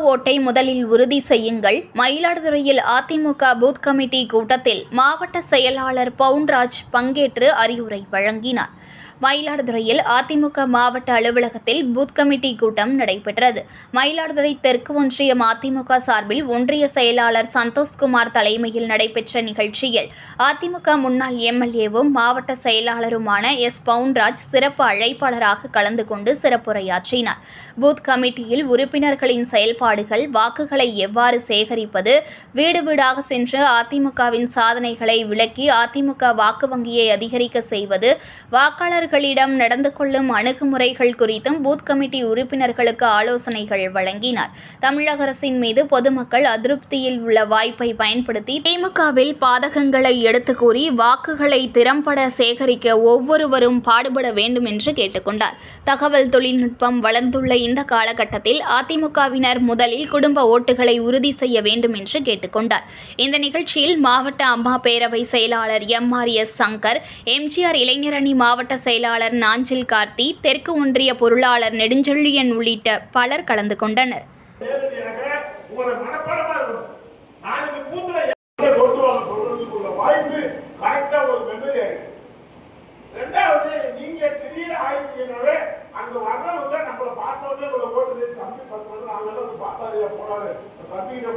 ஓட்டை முதலில் உறுதி செய்யுங்கள். மயிலாடுதுறையில் அதிமுக பூத் கமிட்டி கூட்டத்தில் மாவட்ட செயலாளர் பவுன்ராஜ் பங்கேற்று அறிவுரை வழங்கினார். மயிலாடுதுறையில் அதிமுக மாவட்ட அலுவலகத்தில் பூத் கமிட்டி கூட்டம் நடைபெற்றது. மயிலாடுதுறை தெற்கு ஒன்றியம் அதிமுக சார்பில் ஒன்றிய செயலாளர் சந்தோஷ்குமார் தலைமையில் நடைபெற்ற நிகழ்ச்சியில் அதிமுக முன்னாள் எம்எல்ஏவும் மாவட்ட செயலாளருமான எஸ். பவுன்ராஜ் சிறப்பு அழைப்பாளராக கலந்து கொண்டு சிறப்புரையாற்றினார். பூத் கமிட்டியில் உறுப்பினர்களின் செயல்பாடுகள் வாக்குகளை எவ்வாறு சேகரிப்பது வீடு வீடாக சென்று அதிமுகவின் சாதனைகளை விளக்கி அதிமுக வாக்கு வங்கியை அதிகரிக்க செய்வது வாக்கு வாக்காளர்களிடம் நடந்து கொள்ளும் அணுகுமுறைகள் குறித்தும் பூத் கமிட்டி உறுப்பினர்களுக்கு ஆலோசனைகள் வழங்கினார். தமிழக அரசின் மீது பொதுமக்கள் அதிருப்தியில் உள்ள வாய்ப்பை பயன்படுத்தி திமுகவில் பாதகங்களை எடுத்து கூறி வாக்குகளை திறம்பட சேகரிக்க ஒவ்வொருவரும் பாடுபட வேண்டும் என்று கேட்டுக்கொண்டார். தகவல் தொழில்நுட்பம் வளர்ந்துள்ள இந்த காலகட்டத்தில் அதிமுகவினர் முதலில் குடும்ப ஓட்டுகளை உறுதி செய்ய வேண்டும் என்று கேட்டுக்கொண்டார். இந்த நிகழ்ச்சியில் மாவட்ட அம்மா பேரவை செயலாளர் M R S Shankar MGR இளைஞரணி மாவட்ட செயலாளர் நாஞ்சில் கார்த்தி தெற்கு ஒன்றிய பொருளாளர் நெடுஞ்செழியன் உள்ளிட்ட பலர் கலந்து கொண்டனர்.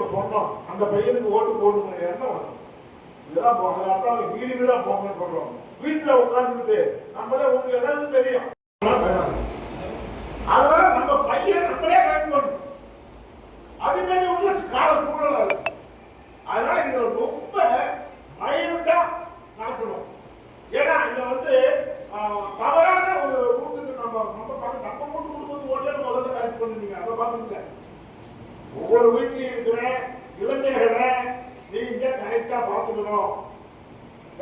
அந்த அந்த பையனுக்கு ஓட்டு போடுங்கிற எண்ணம் வரும் இதெல்லாம் போகிறதா அவங்க வீடு வீடா போங்கன்னு சொல்றோம் வீட்டுல உட்காந்துக்கிட்டு நம்மளே உங்களுக்கு எல்லாருக்கும் தெரியும். அதனால நம்ம பையன் நம்மளே கரெக்ட் பண்ணணும். அது மாதிரி உள்ள கால சூழலா இருக்கு அதனால இதுல ரொம்ப மைனூட்டா நடக்கணும். ஏன்னா இதுல வந்து தவறான ஒரு ரூட்டுக்கு நம்ம நம்ம பக்கம் நம்ம கூட்டு குடும்பத்து ஓட்டே முதல்ல கரெக்ட் பண்ணுவீங்க அதை பார்த்துக்கிட்டேன். ஒவ்வொரு வீட்லயும் இருக்கிற இளைஞர்களை நீங்க கரெக்டா பார்த்துக்கணும்.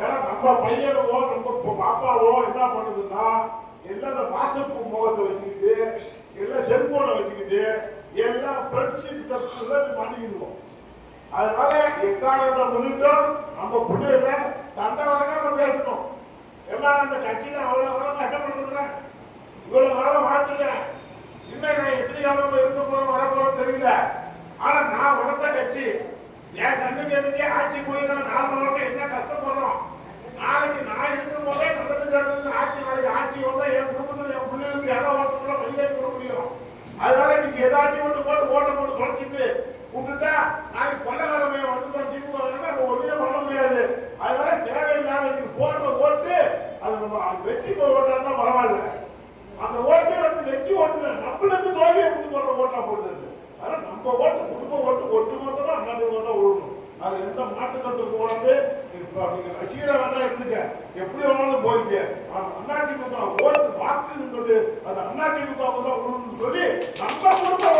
ஏன்னா நம்ம பையனவோ நம்ம பாப்பாவோ என்ன பண்ணுதுன்னா எல்லாம் இந்த வாட்ஸ்அப் முகத்தை வச்சுக்கிட்டு எல்லாம் செல்போனை வச்சுக்கிட்டு எல்லாம் ஃப்ரெண்ட்ஷிப் சர்க்கிள் மாட்டிக்கிடுவோம் அதனால எக்காரணத்தை முன்னிட்டும் நம்ம பிள்ளைகள சண்டை வழங்காம பேசணும். எல்லாம் அந்த கட்சியில அவ்வளவு காலம் கஷ்டப்படுறேன் இவ்வளவு காலம் வாழ்த்துட்டேன் இன்னும் நான் எத்தனை காலம் இருக்க போறோம் வர போறோம் தெரியல. ஆனா நான் வளர்த்த கட்சி என் கண்ணுக்கு எதுக்கே ஆட்சி போயிட்டா நான் நாளுக்கு என்ன கஷ்டப்படுறோம்? நாளைக்கு நான் இருக்கும் போதே நல்லது நடந்து ஆட்சி நாளைக்கு ஆட்சி வந்தால் என் குடும்பத்தில் என் பிள்ளைகளுக்கு யாரோ ஒருத்தவங்கள வழிகாட்டி கொடுக்க முடியும். அதனால இன்னைக்கு ஏதாச்சும் ஒன்று போட்டு ஓட்டை போட்டு தொலைச்சிட்டு விட்டுட்டா நாளைக்கு கொள்ளகாரமே வந்து தான் திமுக நம்ம ஒன்றுமே பண்ண முடியாது. அதனால தேவையில்லாத இதுக்கு போடுற ஓட்டு அது நம்ம வெற்றி போய் ஓட்டா தான் பரவாயில்ல அந்த ஓட்டே வந்து வெற்றி ஓட்டுல நம்மளுக்கு தோல்வியை கொண்டு போடுற ஓட்டா போடுது அது. அதனால நம்ம ஓட்டு குடும்ப ஓட்டு ஒட்டு மொத்தமா அண்ணாதிமுக தான் விழணும் அது எந்த மாட்டு கருத்துக்கு போனது இப்போ நீங்க ரசிகரை வேணா எப்படி வேணாலும் போயிங்க. ஆனா அதிமுக ஓட்டு வாக்கு என்பது அது அதிமுக தான் சொல்லி நம்ம குடும்ப